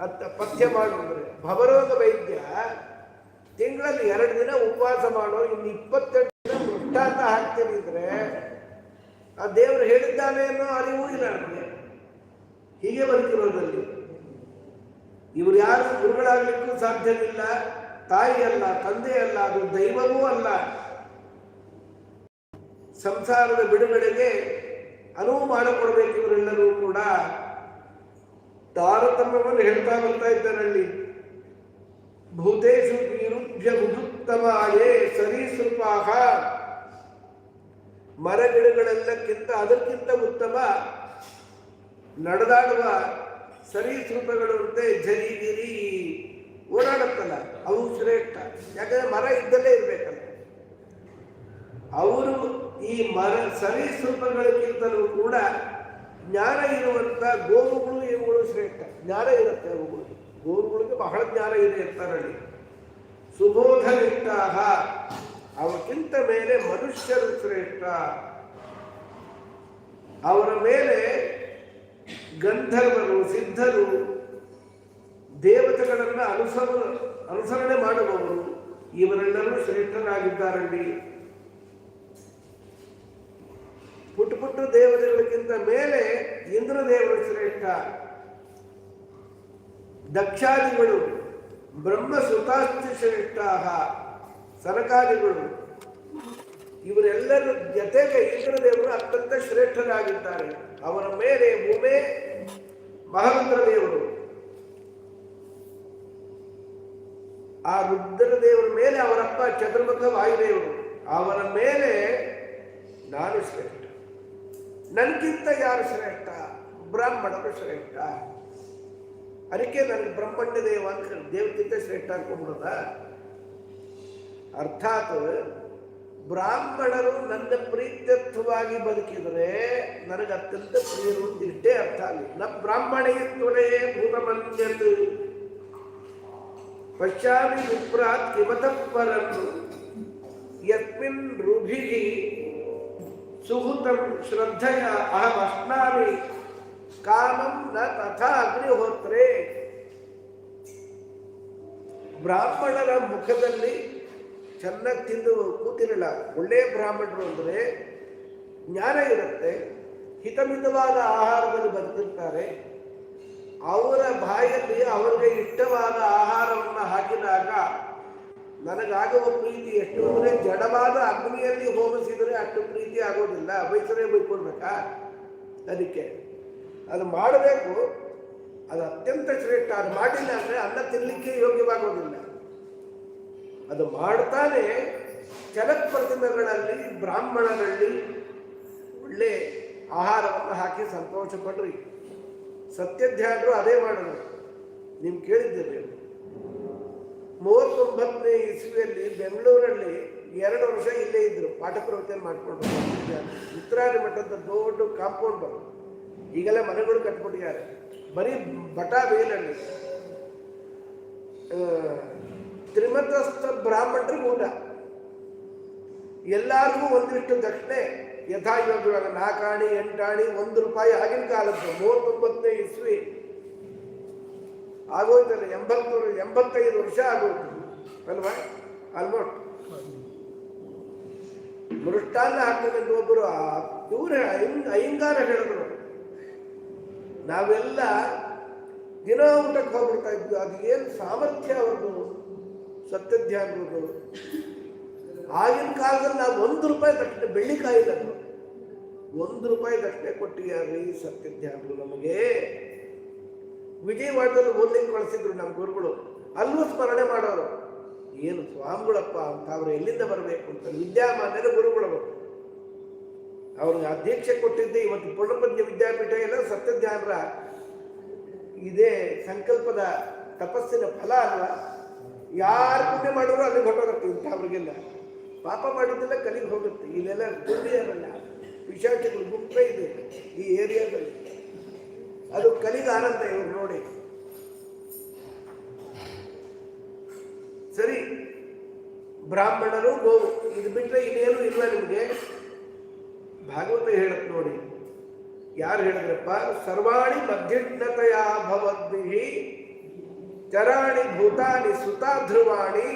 ಅಂತ ಪಥ್ಯ ಮಾಡುವುದ್ರೆ ಭವರೋಗ ವೈದ್ಯ ತಿಂಗಳಲ್ಲಿ ಎರಡು ದಿನ ಉಪವಾಸ ಮಾಡೋ, ಇನ್ನು ಇಪ್ಪತ್ತೆಂಟು ದಿನ ವೃಷ್ಟಾಂತ ಹಾಕ್ತೀನಿ ಅಂದ್ರೆ, ಆ ದೇವರು ಹೇಳಿದ್ದಾನೆ ಅನ್ನೋ ಅರಿವು ಇಲ್ಲ ನಮಗೆ. ಹೀಗೆ ಬದುಕಿರೋದಲ್ಲಿ ಇವರು ಯಾರು ಗುರುಗಳಾಗಲಿಕ್ಕೂ ಸಾಧ್ಯವಿಲ್ಲ, ತಾಯಿ ಅಲ್ಲ, ತಂದೆ ಅಲ್ಲ, ಅದು ದೈವವೂ ಅಲ್ಲ. ಸಂಸಾರದ ಬಿಡುಗಡೆಗೆ ಅನುವು ಮಾಡಿಕೊಡ್ಬೇಕು ಇವರೆಲ್ಲರೂ ಕೂಡ. ತಾರತಮ್ಯವನ್ನು ಹೇಳ್ತಾ ಬರ್ತಾ ಇದ್ದಾರಲ್ಲಿ ಭೂತೇಶು ನಿರುದ್ಯ ಉದುತ್ತಮಾಯೇ ಮರಗಿಡಗಳೆಲ್ಲಕ್ಕಿಂತ ಅದಕ್ಕಿಂತ ಉತ್ತಮ. ನಡೆದಾಡುವ ಜರಿ ಗಿರಿ ಓಡಾಡುತ್ತಲ್ಲ, ಅವು ಶ್ರೇಷ್ಠ. ಯಾಕಂದ್ರೆ ಮರ ಇದ್ದಲ್ಲೇ ಇರ್ಬೇಕಲ್ಲ. ಅವರು ಈ ಮರ ಸರೀಸೃಪಗಳಿಗಿಂತಲೂ ಕೂಡ ಜ್ಞಾನ ಇರುವಂಥ ಗೋರುಗಳು ಇವುಗಳು ಶ್ರೇಷ್ಠ. ಜ್ಞಾನ ಇರುತ್ತೆ ಅವುಗಳು. ಗೋರುಗಳಿಗೆ ಬಹಳ ಜ್ಞಾನ ಇದೆ ಇರ್ತಾರಲ್ಲಿ ಸುಬೋಧನಿಷ್ಠಾಹ ಅವಕ್ಕಿಂತ ಮೇಲೆ ಮನುಷ್ಯರು ಶ್ರೇಷ್ಠ. ಅವರ ಮೇಲೆ ಗಂಧರ್ವರು, ಸಿದ್ಧರು, ದೇವತೆಗಳನ್ನು ಅನುಸರ, ಅನುಸರಣೆ ಮಾಡುವವರು. ಇವರೆಲ್ಲರೂ ಶ್ರೇಷ್ಠರಾಗಿದ್ದಾರಲ್ಲಿ. ಪುಟ್ಟ ಪುಟ್ಟ ದೇವತೆಗಳಿಗಿಂತ ಮೇಲೆ ಇಂದ್ರ ದೇವರು ಶ್ರೇಷ್ಠ ದಕ್ಷಾದಿಗಳು ಬ್ರಹ್ಮ ಸುತಾಸ್ತಿ ಶ್ರೇಷ್ಠ ಸನಕಾದಿಗಳು, ಇವರೆಲ್ಲರ ಜೊತೆಗೆ ಇಂದ್ರ ದೇವರು ಅತ್ಯಂತ ಶ್ರೇಷ್ಠರಾಗಿದ್ದಾರೆ. ಅವರ ಮೇಲೆ ಭೂಮೆ ಮಹಾರುದ್ರ ದೇವರು ಆ ರುದ್ರ ದೇವರ ಮೇಲೆ ಅವರಪ್ಪ ಚತುರ್ಮುಖ ವಾಯುದೇವರು. ಅವರ ಮೇಲೆ ನಾನು ಶ್ರೇಷ್ಠ. ನನಗಿಂತ ಯಾರು ಶ್ರೇಷ್ಠ ಬ್ರಾಹ್ಮಣರು ಶ್ರೇಷ್ಠ ಅದಕ್ಕೆ ನನಗೆ ಬ್ರಹ್ಮಣ್ಯ ದೇವ ಅಂತ ಹೇಳಿ ದೇವಕ್ಕಿಂತ ಶ್ರೇಷ್ಠ ಅನ್ಕೊಂಡ್ಬಿಡದ ಅರ್ಥಾತ್ ಬ್ರಾಹ್ಮಣರು ನನ್ನ ಪ್ರೀತ್ಯರ್ಥವಾಗಿ ಬದುಕಿದರೆ ನನಗೆ ಅತ್ಯಂತ ಪ್ರಿಯರು ಅಂತ ಇಷ್ಟೇ ಅರ್ಥ ಅಲ್ಲಿ ನ ಬ್ರಾಹ್ಮಣೇ ತುಣೆಯೇ ಭೂತಮನ್ಯತ್ ಪಶ್ಚಾಮಿ ವಿಪ್ರಾತ್ ಕಿಮತಃ ಪರಂ ಯಸ್ಮಿನ್ ರುಭಿಃ ಸುಹೃತಂ ಶ್ರದ್ಧಯ ಅಹಂ ಅಶ್ನಾಮಿ ಕಾಮಂ ನ ತಥಾ ಅಗ್ನಿಹೋತ್ರೆ. ಬ್ರಾಹ್ಮಣರ ಮುಖದಲ್ಲಿ ಚೆನ್ನಾಗಿ ತಿಂದು ಕೂತಿರಲ್ಲ. ಒಳ್ಳೆಯ ಬ್ರಾಹ್ಮಣರು ಅಂದರೆ ಜ್ಞಾನ ಇರುತ್ತೆ, ಹಿತಮಿತವಾದ ಆಹಾರದಲ್ಲಿ ಬದುಕಿರ್ತಾರೆ. ಅವರ ಬಾಯಲ್ಲಿ ಅವರಿಗೆ ಇಷ್ಟವಾದ ಆಹಾರವನ್ನು ಹಾಕಿದಾಗ ನನಗಾಗುವ ಪ್ರೀತಿ ಎಷ್ಟು ಅಂದರೆ ಜಡವಾದ ಅಗ್ನಿಯಲ್ಲಿ ಹೋಗಿಸಿದರೆ ಅಷ್ಟು ಪ್ರೀತಿ ಆಗೋದಿಲ್ಲ. ಬೈಸರೇ ಬೈಕೊಳ್ಬೇಕಾ ಅದಕ್ಕೆ ಅದು ಮಾಡಬೇಕು. ಅದು ಅತ್ಯಂತ ಶ್ರೇಷ್ಠ. ಅದು ಮಾಡಿಲ್ಲ ಅಂದರೆ ಅನ್ನ ತಿನ್ನಲಿಕ್ಕೆ ಯೋಗ್ಯವಾಗೋದಿಲ್ಲ. ಅದು ಮಾಡ್ತಾನೆ ಜಲಪ್ರತಿಮೆಗಳಲ್ಲಿ ಬ್ರಾಹ್ಮಣರಲ್ಲಿ ಒಳ್ಳೆ ಆಹಾರವನ್ನು ಹಾಕಿ ಸಂತೋಷ ಪಡ್ರಿ ಸತ್ಯಧ್ಯಾನರು ಅದೇ ಮಾಡೋದು ನೀವು ಕೇಳಿದ್ದೀರಿ. ಮೂವತ್ತೊಂಬತ್ತನೇ ಇಸ್ವಿಯಲ್ಲಿ ಬೆಂಗಳೂರಲ್ಲಿ ಎರಡು ವರ್ಷ ಇಲ್ಲೇ ಇದ್ದರು ಪಾಠ ಪ್ರವಚನ ಮಾಡ್ಕೊಂಡು ಉತ್ತರಾಯಣ ಮಠದ ದೊಡ್ಡ ಕಾಂಪೌಂಡ್ ಬರು ಈಗೆಲ್ಲ ಮನೆಗಳು ಕಟ್ಬಿಟ್ಟಿದ್ದಾರೆ. ಬರೀ ಬಟ ಬೇಲಲ್ಲಿ ತ್ರಿಮತಸ್ಥ ಬ್ರಾಹ್ಮಣರಿಗೆ ಊಟ ಎಲ್ಲರಿಗೂ ಒಂದಿಷ್ಟು ದಕ್ಷಿಣೆ. ಯಥಾಯೋಗ್ಯವಾಗ ನಾಲ್ಕಾಣಿ ಎಂಟಾಣಿ, ಒಂದು ರೂಪಾಯಿ ಆಗಿನ ಕಾಲದ್ದು. ಮೂವತ್ತೊಂಬತ್ತನೇ ಇಸ್ವಿ ಆಗೋಯ್ತಲ್ಲ ಎಂಬತ್ತು ಎಂಬತ್ತೈದು ವರ್ಷ ಆಗೋಯ್ತು. ಅಲ್ವಾ? ಆಲ್ಮೋಸ್ಟ್ ಮೃಷ್ಟಾನ್ನ ಹಾಕ್ತಕ್ಕಂಥ ಒಬ್ಬರು ಇವರು ಅಯ್ಯಂಗಾರ ಹೇಳಿದ್ರು. ನಾವೆಲ್ಲ ದಿನ ಊಟಕ್ಕೆ ಹೋಗ್ಬಿಡ್ತಾ ಇದ್ವಿ. ಅದು ಏನು ಸಾಮರ್ಥ್ಯ ಅವ್ರದ್ದು? ಸತ್ಯಧ್ಯಾನದ್ದು ಆಗಿನ ಕಾಲದಲ್ಲಿ ನಾವು ಒಂದು ರೂಪಾಯಿ ತಕ್ಷಣ ಬೆಳ್ಳಿ ಕಾಯಿಲ್ಲ. ಒಂದು ರೂಪಾಯಿ ದಕ್ಷಿಣೆ ಕೊಟ್ಟಿಯಾರ್ರಿ ಸತ್ಯಧ್ಯಾನರು ನಮಗೆ. ವಿಜಯವಾಡದಲ್ಲಿ ಓದ್ಲಿಕ್ಕೆ ಕಳಿಸಿದ್ರು ನಮ್ಮ ಗುರುಗಳು. ಅಲ್ಲೂ ಸ್ಮರಣೆ ಮಾಡೋರು. ಏನು ಸ್ವಾಮಿಗಳಪ್ಪ ಅಂತ ಅವ್ರು ಎಲ್ಲಿಂದ ಬರಬೇಕು ಅಂತ ವಿದ್ಯಾಮಾನ್ಯರ ಗುರುಗಳು ಅವ್ರಿಗೆ ಅಧ್ಯಕ್ಷೆ ಕೊಟ್ಟಿದ್ದೆ ಇವತ್ತು ಪೂರ್ಣಪದ್ಯ ವಿದ್ಯಾಪೀಠ ಎಲ್ಲ ಸತ್ಯಜ್ಞಾನರ ಇದೇ ಸಂಕಲ್ಪದ ತಪಸ್ಸಿನ ಫಲ ಅಲ್ಲ ಯಾರು ಪುಣ್ಯ ಮಾಡಿದ್ರು ಅಲ್ಲಿಗೆ ಹೊಟ್ಟೋಗುತ್ತೆ ಇಂಥವ್ರಿಗೆಲ್ಲ ಪಾಪ ಮಾಡಿದ್ದೆಲ್ಲ ಕಲಿಗೆ ಹೋಗುತ್ತೆ. ಇಲ್ಲೆಲ್ಲ ದುರ್ಡಿಯಾರಲ್ಲ ವಿಶಾಖಗಳು ಗುಂಪೇ ಇದೆ ಈ ಏರಿಯಾದಲ್ಲಿ. ಅದು ಕಲಿಗೆ ಆನಂದ ಇವ್ರು ನೋಡಿ. ಸರಿ, ಬ್ರಾಹ್ಮಣರು ಗೋವು, ಇದು ಬಿಟ್ಟರೆ ಇನ್ನೇನು ಇಲ್ಲ ನಿಮಗೆ. ಭಾಗವತ ಹೇಳತ್ ನೋಡಿ. ಯಾರು ಹೇಳಿದ್ರಪ್ಪ? ಸರ್ವಾಣಿ ಮಧ್ಯಜ್ಞತೆಯ ಭವದ್ಭಿ, ಚರಾಣಿ ಭೂತಾನಿ ಸುತಾಧ್ರುವಾಣಿ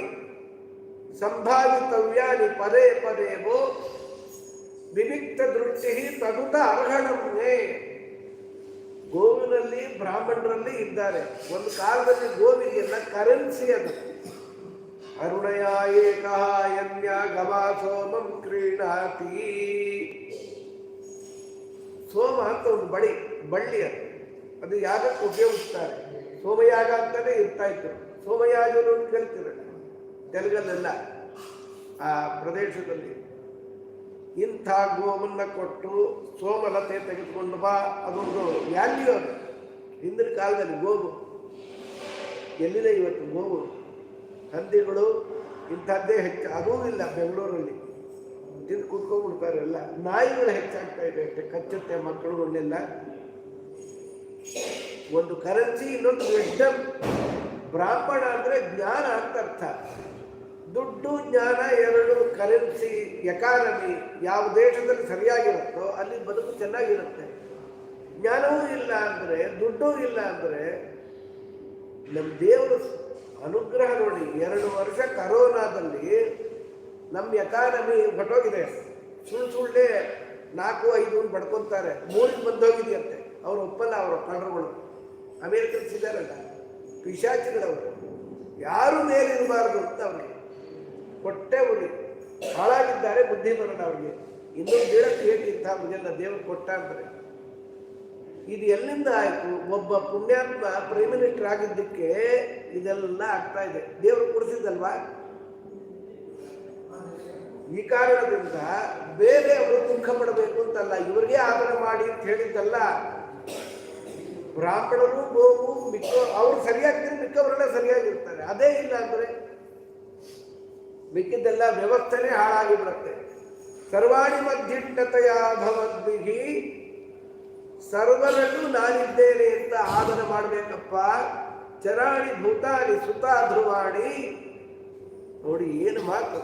ಸಂಭಾವಿತವ್ಯಾನಿ ಪದೇ ಪದೇವೋ, ವಿವಿಕ್ತ ದೃಷ್ಟಿ ತದುತ ಅರ್ಹಣಮೇ ಗೋವಿನಲ್ಲಿ ಬ್ರಾಹ್ಮಣರಲ್ಲಿ ಇದ್ದಾರೆ. ಒಂದು ಕಾಲದಲ್ಲಿ ಗೋವಿಗೆಲ್ಲ ಕರೆನ್ಸಿ ಅದು. ಅರುಣಯ ಏಕಃ ಯನ್ಯ ಗವಾ ಸೋಮಂ ಕ್ರೀಡಾತಿ ಸೋಮ ಅಂತ ಒಂದು ಬಳಿ, ಬಳ್ಳಿ ಅದು. ಅದು ಯಾಗಕ್ಕೆ ಉಪಯೋಗಿಸ್ತಾರೆ. ಸೋಮಯಾಗ ಅಂತಾನೆ ಇರ್ತಾ ಇತ್ತು ಸೋಮಯಾಗನು ಅಂತ ಕರಿತಿರಲ್ಲ ತೆಲುಗಲ್ಲೆಲ್ಲ ಆ ಪ್ರದೇಶದಲ್ಲಿ. ಇಂಥ ಗೋವನ್ನು ಕೊಟ್ಟು ಸೋಮಲತೆ ತೆಗೆದುಕೊಂಡು ಬಾ, ಅದೊಂದು ವ್ಯಾಲ್ಯೂ ಅದು. ಹಿಂದಿನ ಕಾಲದಲ್ಲಿ ಗೋವು ಎಲ್ಲಿದೆ ಇವತ್ತು ಗೋವು ಹಂದಿಗಳು ಇಂಥದ್ದೇ ಹೆಚ್ಚು, ಅದೂ ಇಲ್ಲ ಬೆಂಗಳೂರಲ್ಲಿ. ತಿಂದು ಕುತ್ಕೊಂಡ್ಬಿಡ್ತಾರೆ ಎಲ್ಲ. ನಾಯಿಗಳು ಹೆಚ್ಚಾಗ್ತಾ ಇದೆ, ಅಷ್ಟೇ ಕಚ್ಚುತ್ತೆ ಮಕ್ಕಳುಗಳನ್ನೆಲ್ಲ ಒಂದು ಕರೆನ್ಸಿ ಇನ್ನೊಂದು ವಿಡ್ಡಮ್ ಬ್ರಾಹ್ಮಣ ಅಂದರೆ ಜ್ಞಾನ ಅಂತ ಅರ್ಥ. ದುಡ್ಡು ಜ್ಞಾನ ಎರಡು ಕರೆನ್ಸಿ ಎಕಾನಮಿ ಯಾವ ದೇಶದಲ್ಲಿ ಸರಿಯಾಗಿರುತ್ತೋ ಅಲ್ಲಿ ಬದುಕು ಚೆನ್ನಾಗಿರುತ್ತೆ. ಜ್ಞಾನವೂ ಇಲ್ಲ ಅಂದರೆ, ದುಡ್ಡೂ ಇಲ್ಲ ಅಂದರೆ ನಮ್ಮ ದೇವರು ಅನುಗ್ರಹ ನೋಡಿ, ಎರಡು ವರ್ಷ ಕರೋನಾದಲ್ಲಿ ನಮ್ಮ ಎಕಾನಮಿ ಹೊಟ್ಟೋಗಿದೆ ಸುಳ್ಳು ಸುಳ್ಳೇ ನಾಲ್ಕು, ಐದು ಬಡ್ಕೊಂತಾರೆ. ಮೂರಿಗೆ ಬಂದೋಗಿದೆಯಂತೆ. ಅವ್ರು ಒಪ್ಪಲ್ಲ ಅವರ ಕಳ್ಳರುಗಳು ಅಮೇರಿಕನ್ಸ್ ಇದ್ದಾರಲ್ಲ ಪಿಶಾಚಿಗಳವರು. ಯಾರು ಮೇಲಿರಬಾರ್ದು ಅಂತ ಅವ್ರಿಗೆ. ಕೊಟ್ಟೆ ಉರಿ ಹಾಳಾಗಿದ್ದಾರೆ ಬುದ್ಧಿ ಬರೋಣ ಅವ್ರಿಗೆ ಇನ್ನೊಂದು ಬೀಳಕ್ಕೆ ಏಟಿಂತ ಅವ್ರಿಗೆಲ್ಲ ದೇವರು ಕೊಟ್ಟ ಅಂದರೆ? ಇದು ಎಲ್ಲಿಂದ ಆಯಿತು? ಒಬ್ಬ ಪುಣ್ಯಾತ್ಮ ಪ್ರೈಮ್ ಮಿನಿಸ್ಟರ್ ಆಗಿದ್ದಕ್ಕೆ ಇದೆಲ್ಲ ಆಗ್ತಾ ಇದೆ. ದೇವರು ಕೊಡಿಸಿದ್ದಲ್ವಾ? ಈ ಕಾರಣದಿಂದ ಬೇರೆ ಅವರು ದುಃಖ ಪಡಬೇಕು ಅಂತಲ್ಲ. ಇವರಿಗೆ ಆದರ ಮಾಡಿ ಅಂತ ಹೇಳಿದ್ದಲ್ಲ. ಬ್ರಾಹ್ಮಣರು, ಗೋವು ಮಿಕ್ಕ ಅವ್ರು ಸರಿಯಾಗ್ತಾರೆ ಮಿಕ್ಕವರೆಲ್ಲ ಸರಿಯಾಗಿರ್ತಾರೆ. ಅದೇ ಇಲ್ಲ ಅಂದ್ರೆ? ಮಿಕ್ಕಿದ್ದೆಲ್ಲ ವ್ಯವಸ್ಥೆನೇ ಹಾಳಾಗಿ ಬಿಡುತ್ತೆ ಸರ್ವಾಣಿ ಮಧ್ಯಟ್ಟತೆಯ ಭವದ್ವಿಹಿ ಸರ್ವರಲ್ಲೂ ನಾನಿದ್ದೇನೆ ಅಂತ ಆದರ ಮಾಡಬೇಕಪ್ಪ. ಚರಾಣಿ ಭೂತಾನಿ ಸುತ ಧ್ರುವಾಣಿ. ನೋಡಿ, ಏನು ಮಾತು?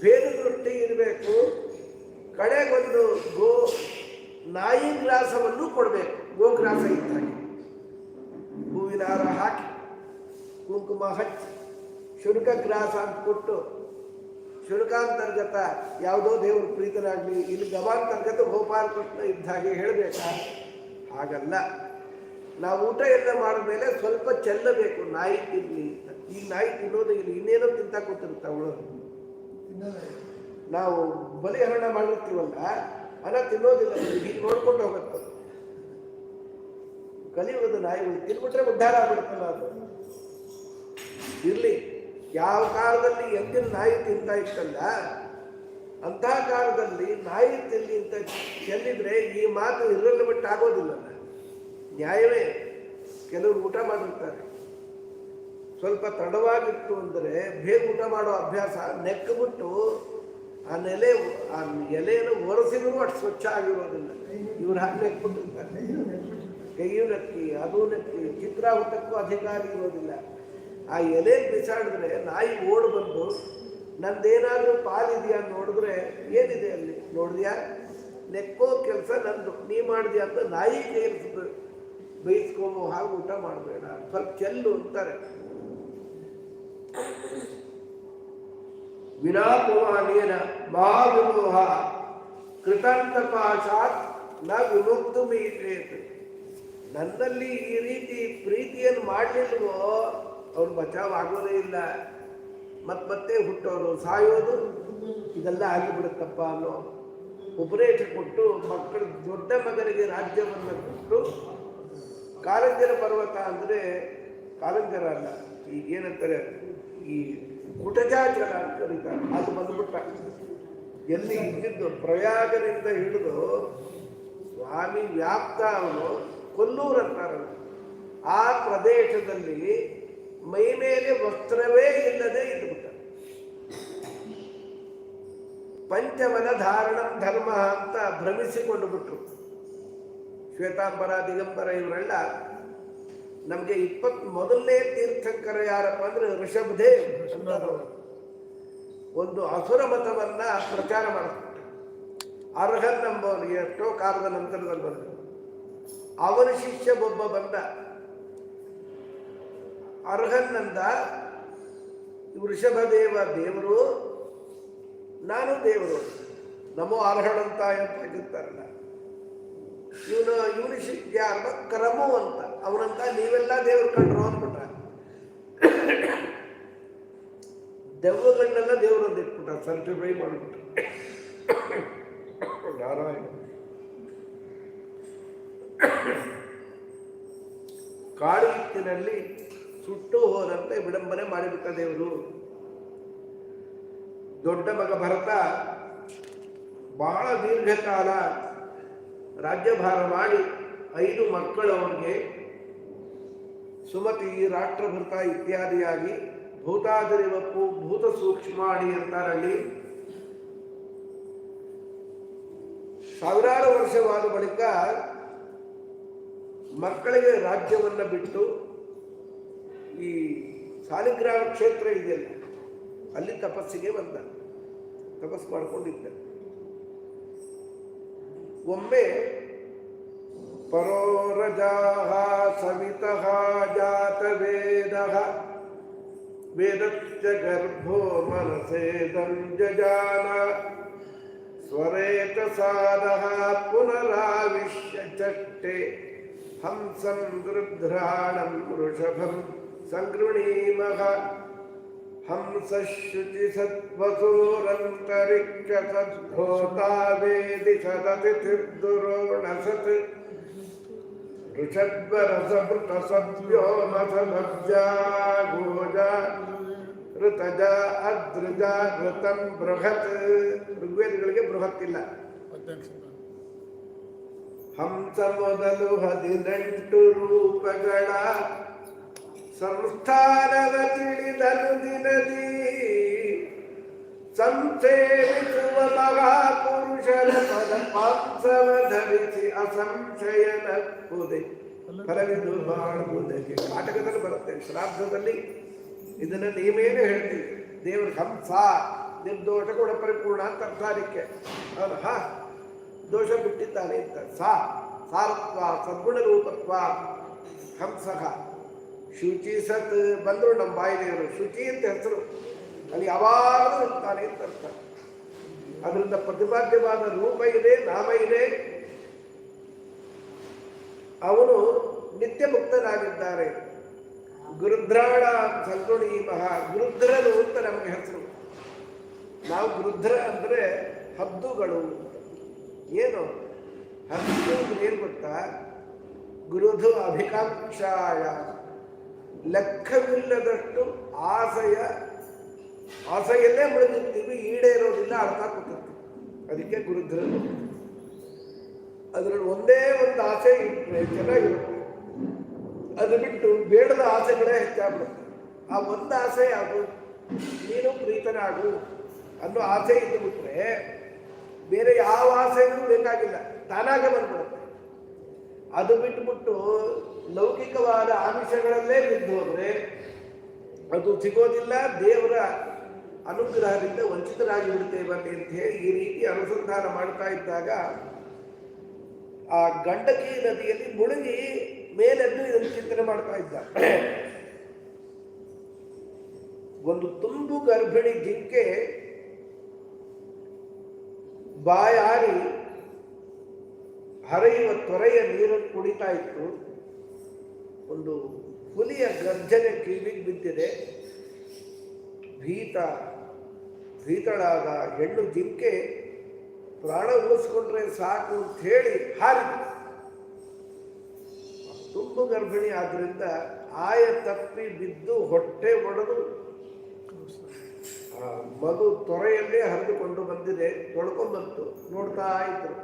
ಭೇದ ದೃಷ್ಟಿ ಇರಬೇಕು ಕಡೆಗೊಂದು ಗೋ, ನಾಯಿ ಗ್ರಾಸವನ್ನು ಕೊಡಬೇಕು. ಗೋಗ್ರಾಸ ಇದ್ದಾಗೆ ಹೂವಿನ ಹಾರ ಹಾಕಿ, ಕುಂಕುಮ ಹಚ್ಚಿ. ಶುಲ್ಕ ಗ್ರಾಸ ಅಂತ ಕೊಟ್ಟು ಶುಲ್ಕಾಂತರ್ಗತ ಯಾವುದೋ ದೇವರು ಪ್ರೀತನಾಗಲಿ ಇಲ್ಲಿ ಗವಾಂತರ್ಗತ ಗೋಪಾಲ ಕೃಷ್ಣ ಇದ್ದ ಹಾಗೆ ಹೇಳಬೇಕಾ? ಹಾಗಲ್ಲ. ನಾವು ಊಟ ಎಲ್ಲ ಮಾಡಿದ್ಮೇಲೆ ಸ್ವಲ್ಪ ಚೆಲ್ಲಬೇಕು, ನಾಯಿ ತಿನ್ನಿ ಈ ನಾಯಿ ತಿನ್ನೋದು ಇಲ್ಲಿ, ಇನ್ನೇನೋ ತಿಂತ ಕೂತಿರುತ್ತೆ ನಾವು ಬಲಿಹರಣ ಮಾಡಿರ್ತೀವಲ್ಲ ಅನ್ನ ತಿನ್ನೋದಿಲ್ಲ, ಹೀಗೆ ನೋಡ್ಕೊಂಡು ಹೋಗುತ್ತೆ. ಕಲಿಯುವುದು ನಾಯಿಗಳು, ತಿನ್ಬಿಟ್ರೆ ಉದ್ಧಾರ ಆಗ್ಬಿಡುತ್ತಲ್ಲ ಅದು. ಇರ್ಲಿ. ಯಾವ ಕಾಲದಲ್ಲಿ ಎಂದಿನ ನಾಯಿ ತಿಂತಾ ಇತ್ತಲ್ಲ ಅಂತಹ ಕಾಲದಲ್ಲಿ ನಾಯಿ ತಿಲ್ಲಿ ಅಂತ ಚೆಲ್ಲಿದ್ರೆ ಈ ಮಾತು ಇರಲಿಬಿಟ್ಟು ಆಗೋದಿಲ್ಲ ನ್ಯಾಯವೇ, ಕೆಲವರು ಊಟ ಮಾಡಿರ್ತಾರೆ. ಸ್ವಲ್ಪ ತಡವಾಗಿತ್ತು ಅಂದರೆ ಬೇಗ ಊಟ ಮಾಡೋ ಅಭ್ಯಾಸ ನೆಕ್ಬಿಟ್ಟು ಆ ನೆಲೆ, ಆ ಎಲೆಯನ್ನು ಒರೆಸಿದ್ರು ಅಷ್ಟು ಸ್ವಚ್ಛ ಆಗಿರೋದಿಲ್ಲ. ಇವ್ರು ಹಾಗೆ ನೆಕ್ಬಿಟ್ಟಿರ್ತಾರೆ. ಕೈಯು ನೆಕ್ಕಿ, ಅದು ನೆಕ್ಕಿ ಊಟಕ್ಕೂ ಅಧಿಕಾರಿ ಇರೋದಿಲ್ಲ. ಆ ಎಲೆ ಬಿಸಾಡಿದ್ರೆ ನಾಯಿ ಓಡ್ ಬಂದು ನಂದೇನಾದ್ರೂ ಪಾಲಿದೆಯಾ ನೋಡಿದ್ರೆ ಏನಿದೆ ಅಲ್ಲಿ? ನೋಡಿದ್ಯಾ? ನೆಕ್ಕೋ ಕೆಲಸ ನಂದು. ನೀ ಮಾಡಿದ್ಯಾ ಅಂತ ನಾಯಿ ಕೇಳಿಸ್ತದೆ ಬೇಯಿಸ್ಕೊಂಡು ಹಾಗೆ ಊಟ ಮಾಡಬೇಡ ಸ್ವಲ್ಪ ಚೆಲ್ಲು ಅಂತಾರೆ. ವಿನಾಪಮಾನೇನ ಮಹಾವಿಮೋಹ ಕೃತಂತಪಾಶಾತ್ನ ವಿಮುಕ್ತು ನನ್ನಲ್ಲಿ ಈ ರೀತಿ ಪ್ರೀತಿಯನ್ನು ಮಾಡಲಿಲ್ವೋ? ಅವ್ರು ಬಚಾವ್ ಆಗೋದೇ ಇಲ್ಲ. ಮತ್ ಮತ್ತೆ ಹುಟ್ಟೋರು ಸಾಯೋದು ಇದೆಲ್ಲ ಆಗಿಬಿಡುತ್ತಪ್ಪ ಅನ್ನೋ ಉಪದೇಶ ಕೊಟ್ಟು ಮಕ್ಕಳ ದೊಡ್ಡ ಮಗನಿಗೆ ರಾಜ್ಯವನ್ನು ಕೊಟ್ಟು ಕಾಲಂಜರ ಪರ್ವತ ಅಂದರೆ ಕಾಲಂಜರ ಅಲ್ಲ ಈಗ ಏನಂತಾರೆ, ಈ ಕುಟಜಾಚರ ಅಂತ ಕರೀತಾರೆ. ಅದು ಬಂದ್ಬಿಟ್ಟ. ಎಲ್ಲಿ ಇದ್ದಿದ್ದು ಪ್ರಯಾಗದಿಂದ ಹಿಡಿದು ಸ್ವಾಮಿ ವ್ಯಾಪ್ತ ಅವನು ಕೊಲ್ಲೂರು ಆ ಪ್ರದೇಶದಲ್ಲಿ ಮೈ ಮೇಲೆ ವಸ್ತ್ರವೇ ಇಲ್ಲದೆ ಇದ್ದುಬಿಟ್ಟ. ಪಂಚಮನ ಧಾರಣ ಧರ್ಮ ಅಂತ ಭ್ರಮಿಸಿಕೊಂಡು ಬಿಟ್ರು. ಶ್ವೇತಾಂಬರ ದಿಗಂಬರ ಇವರೆಲ್ಲ ನಮಗೆ ಇಪ್ಪತ್ ಮೊದಲನೇ ತೀರ್ಥಂಕರ ಯಾರಪ್ಪ ಅಂದ್ರೆ ಋಷಭದೇ. ಒಂದು ಅಸುರ ಮತವನ್ನ ಪ್ರಚಾರ ಮಾಡಿಸ್ಬಿಟ್ಟ ಅರ್ಹನ್ ನಂಬವನಿಗೆ ಎಷ್ಟೋ ಕಾಲದ ನಂತರದಲ್ಲಿ ಬಂದ ಅವನ ಶಿಷ್ಯ ಒಬ್ಬ ಬಂದ. ಅರ್ಹನ್ನಂದ ವೃಷಭದೇವ ದೇವರು, ನಾನು ದೇವರು. ನಮೋ ಅರ್ಹಣಂತ ಅಂತ ಆಗಿರ್ತಾರಲ್ಲ ಇವನು ಇವನು ಯಾರ ಕ್ರಮು ಅಂತ. ಅವನಂತ ನೀವೆಲ್ಲ ದೇವ್ರು ಕಂಡ್ರು ಅಂದ್ಬಿಟ್ಟ ದೆವ್ವಗಳನ್ನೆಲ್ಲ ದೇವರು ಅಂತ ಇಟ್ಬಿಟ್ಟ ಸರ್ಟಿಫೈ ಮಾಡಿಬಿಟ್ರು. ನಾರಾಯಣ. ಕಾಡಿತ್ತಿನಲ್ಲಿ ಸುಟ್ಟು ಹೋದಂತೆ ವಿಡಂಬನೆ ಮಾಡಿಬಿಟ್ಟ ದೇವರು. ದೊಡ್ಡ ಮಗ ಭರತ ಬಹಳ ದೀರ್ಘಕಾಲ ರಾಜ್ಯಭಾರ ಮಾಡಿ ಐದು ಮಕ್ಕಳು ಅವನಿಗೆ. ಸುಮತಿ, ರಾಷ್ಟ್ರಭೃತ ಇತ್ಯಾದಿಯಾಗಿ ಭೂತಾದಿರಿವಪ್ಪು ಭೂತ ಸೂಕ್ಷ್ಮಾಣಿ ಅಂತಾರಲ್ಲಿ ಸಾವಿರಾರು ವರ್ಷವಾದ ಬಳಿಕ ಮಕ್ಕಳಿಗೆ ರಾಜ್ಯವನ್ನು ಬಿಟ್ಟು ಈ ಸಾಲಿಗ್ರಾಮ ಕ್ಷೇತ್ರ ಇದೆಯಲ್ಲ, ಅಲ್ಲಿ ತಪಸ್ಸಿಗೆ ಬಂದ, ತಪಸ್ಸು ಮಾಡ್ಕೊಂಡಿದ್ದ. ಒಮ್ಮೆ ಪರೋರಜಾಹ ಸವಿತಃ ಜಾತ ವೇದ ವೇದಶ್ಚ ಗರ್ಭೋ ಮನಸೇದಂ ಸ್ವರೇತ ಸಾಧಃ ಪುನರಾವಿಶ್ಯ ಚಟ್ಟೆ, ಹಂಸಂ ಗೃಧ್ರಾಣಂ ವೃಷಭಂ ಸಂಗೃಣೀಮಃ ಹಂಸಶುಚಿ ಸತ್ವಸೂರಂತರಿಕ್ಷ ಸದ್ಭೋತಾ ವೇದಿ ಸದತಿರ್ದುರೋಣ ಸತ್ ಋಷದ್ವರಸಭೃತ ಸದ್ವ್ಯೋಮಸಮಬ್ಜಾ ಗೋಜ ಋತಜ ಅದ್ರುಜ ಋತಂ ಬೃಹತ್ ಋಗ್ವೇದಗಳಿಗೆ ಬೃಹತ್ ಇಲ್ಲ ಹಂಸ ಮೊದಲು ಹದಿನೆಂಟು ರೂಪಗಳ ಸಂಸ್ಥಾನದ ತಿಳಿದನು ದಿನದಿ. ಸಂಸೇವಿಸುವ ಮಹಾಪುರುಷರ ಪದ ಪಾಂಸವ ಧರಿಸಿ ಅಸಂಶಯನ ಪುದೆ ಫಲವಿದು ಬಾಳುವುದಕ್ಕೆ ನಾಟಕದಲ್ಲಿ ಬರುತ್ತೆ, ಶ್ರಾದ್ದದಲ್ಲಿ. ಇದನ್ನ ನೀವೇನು ಹೇಳ್ತೀವಿ ದೇವರ ಹಂಸ ನಿರ್ದೋಷ ಕೂಡ ಪರಿಪೂರ್ಣ ಅಂತ ಅರ್ಥ ಅದಕ್ಕೆ. ಹಾ. ದೋಷ ಬಿಟ್ಟಿದ್ದಾನೆ ಅಂತ. ಸಾ, ಸಾರತ್ವ ಸದ್ಗುಣ ರೂಪತ್ವ ಹಂಸಃ ಶುಚಿ ಸತ್ ಬಂದರು ನಮ್ಮ ಬಾಯಿದೇವರು. ಶುಚಿ ಅಂತ ಹೆಸರು. ಅಲ್ಲಿ ಯಾವಾಗಲೂ ಇರ್ತಾನೆ ಅಂತ ಅರ್ಥ. ಅದರಿಂದ ಪ್ರತಿಪಾದ್ಯವಾದ ರೂಪ ಇದೆ, ನಾಮ ಇದೆ. ಅವನು ನಿತ್ಯ ಮುಕ್ತನಾಗಿದ್ದಾರೆ ಗುರುದ್ರಾಳ ಸಂತುಣಿ ಮಹಾ. ಗುರುದ್ರರು ಅಂತ ನಮಗೆ ಹೆಸರು. ನಾವು ಗುರುದ್ರ ಅಂದರೆ ಹದ್ದುಗಳು. ಏನು? ಹದ್ದು ಏನು ಗೊತ್ತಾ? ಗುರುಧು ಅಭಿಕಾಂಕ್ಷಾಯ. ಲೆಕ್ಕವಿಲ್ಲದಷ್ಟು ಆಸೆಯ, ಆಸೆಯಲ್ಲೇ ಮುಳುಗುತ್ತೀವಿ ಈಡೇರೋದಿಲ್ಲ ಅರ್ಥ ಕೂತಿರ್ತೀವಿ ಅದಕ್ಕೆ ಗುರುದ್ರರು ಅದರಲ್ಲಿ ಒಂದೇ ಒಂದು ಆಸೆ ಇಟ್ಟರೆ ಚೆನ್ನಾಗಿರುತ್ತೆ. ಅದು ಬಿಟ್ಟು ಬೇಡದ ಆಸೆಗಳೇ ಹೆಚ್ಚಾಗ್ಬಿಡುತ್ತೆ. ಆ ಒಂದು ಆಸೆ ಯಾವುದು ನೀನು ಪ್ರೀತನಾಗು ಅನ್ನೋ ಆಸೆ ಇದ್ದು ಬಿಟ್ರೆ ಬೇರೆ ಯಾವ ಆಸೆಯೂ ಬೇಕಾಗಿಲ್ಲ. ತಾನಾಗೆ ಬಂದ್ಬಿಡುತ್ತೆ. ಅದು ಬಿಟ್ಟುಬಿಟ್ಟು ಲೌಕಿಕವಾದ ಆಮಿಷಗಳಲ್ಲೇ ಬಿದ್ದು ಹೋದ್ರೆ ಅದು ಸಿಗೋದಿಲ್ಲ, ದೇವರ ಅನುಗ್ರಹದಿಂದ ವಂಚಿತರಾಗಿ ಬಿಡ್ತೇವೆ ಅಂತ ಹೇಳಿ ಈ ರೀತಿ ಅನುಸಂಧಾನ ಮಾಡ್ತಾ ಇದ್ದಾಗ ಆ ಗಂಡಕಿ ನದಿಯಲ್ಲಿ ಮುಳುಗಿ ಮೇಲೆದ್ದು ಇದನ್ನು ಚಿಂತನೆ ಮಾಡ್ತಾ ಇದ್ದ. ಒಂದು ತುಂಬು ಗರ್ಭಿಣಿ ಜಿಂಕೆ ಬಾಯಾರಿ ಹರಿಯುವ ತೊರೆಯ ನೀರನ್ನು ಕುಡಿತಾ ಇತ್ತು. ಒಂದು ಹುಲಿಯ ಗರ್ಜನೆ ಕಿವಿಗೆ ಬಿದ್ದಿದೆ. ಭೀತ, ಭೀತಳಾದ ಹೆಣ್ಣು ಜಿಂಕೆ ಪ್ರಾಣ ಉಳಿಸ್ಕೊಂಡ್ರೆ ಸಾಕು ಅಂತ ಹೇಳಿ ಹಾರಿತು ತುಂಬ ಗರ್ಭಿಣಿ ಆದ್ರಿಂದ ಆಯ ತಪ್ಪಿ ಬಿದ್ದು ಹೊಟ್ಟೆ ಒಡೆದು ಮಗು ತೊರೆಯಲ್ಲೇ ಹರಿದುಕೊಂಡು ಬಂದಿದೆ ತೊಳ್ಕೊಂಡ್ಬಂತು ನೋಡ್ತಾ ಇದ್ರು.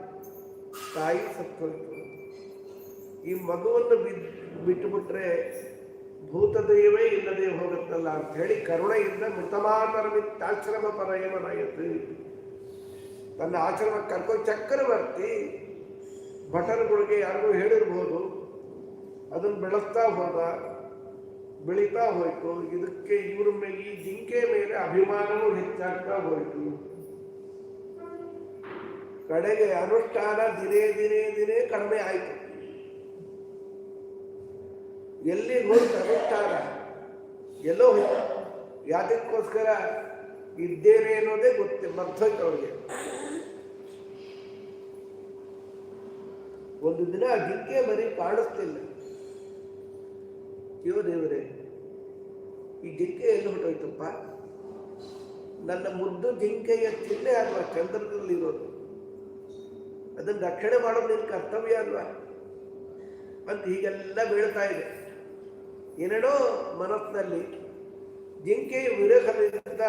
ತಾಯಿ ಸತ್ತೋಯ್ತು ಈ ಮಗುವನ್ನು ಬಿಟ್ಟುಬಿಟ್ರೆ ಭೂತದೈವೇ ಇಲ್ಲದೆ ಹೋಗುತ್ತಲ್ಲ ಅಂತ ಹೇಳಿ ಕರುಣೆಯಿಂದ ಮೃತಮಾತರವಿತ್ತಾಶ್ರಮ ಪರಯಮನಾಯಿತು ತನ್ನ ಆಶ್ರಮ ಕರ್ಕೊಂಡು ಚಕ್ರವರ್ತಿ ಭಟರುಗಳಿಗೆ ಯಾರಿಗೂ ಹೇಳಿರ್ಬೋದು. ಅದನ್ನು ಬೆಳೆಸ್ತಾ ಹೋದ. ಬೆಳೀತಾ ಹೋಯ್ತು. ಇದಕ್ಕೆ ಇವ್ರ ಮೇಲೆ, ಈ ಜಿಂಕೆ ಮೇಲೆ ಅಭಿಮಾನವೂ ಹೆಚ್ಚಾಗ್ತಾ ಹೋಯ್ತು. ಕಡೆಗೆ ಅನುಷ್ಠಾನ ದಿನೇ ದಿನೇ ದಿನೇ ಕಡಿಮೆ ಆಯಿತು. ಎಲ್ಲಿ ಹೋಯ್ತು ಅನುಷ್ಠಾನ? ಎಲ್ಲೋ ಹೋಯ್ತು. ಯಾತಕ್ಕೋಸ್ಕರ ಇದ್ದೇನೆ ಅನ್ನೋದೇ ಗೊತ್ತೆ ಮರ್ತೋಯ್ತು ಅವ್ರಿಗೆ. ಒಂದು ದಿನ ಜಿಂಕೆ ಬರೀ ಕಾಣಿಸ್ತಿಲ್ಲ. ಯೋ ದೇವರೇ, ಈ ಜಿಂಕೆ ಎಲ್ಲಿ ಹೊಟ್ಟೋಯ್ತಪ್ಪ? ನನ್ನ ಮುದ್ದು ಜಿಂಕೆಯ ಚಿಹ್ನೆ ಅಲ್ವಾ ಚಂದ್ರದಲ್ಲಿ ಇರೋದು ಅದನ್ನು ರಕ್ಷಣೆ ಮಾಡೋದು ನಿನ್ನ ಕರ್ತವ್ಯ ಅಲ್ವಾ? ಅಂತ ಹೀಗೆಲ್ಲ ಬೀಳ್ತಾ ಇದೆ. ಏನೇನೋ ಮನಸ್ಸಿನಲ್ಲಿ ಜಿಂಕೆಯ ವಿರಹದಿಂದ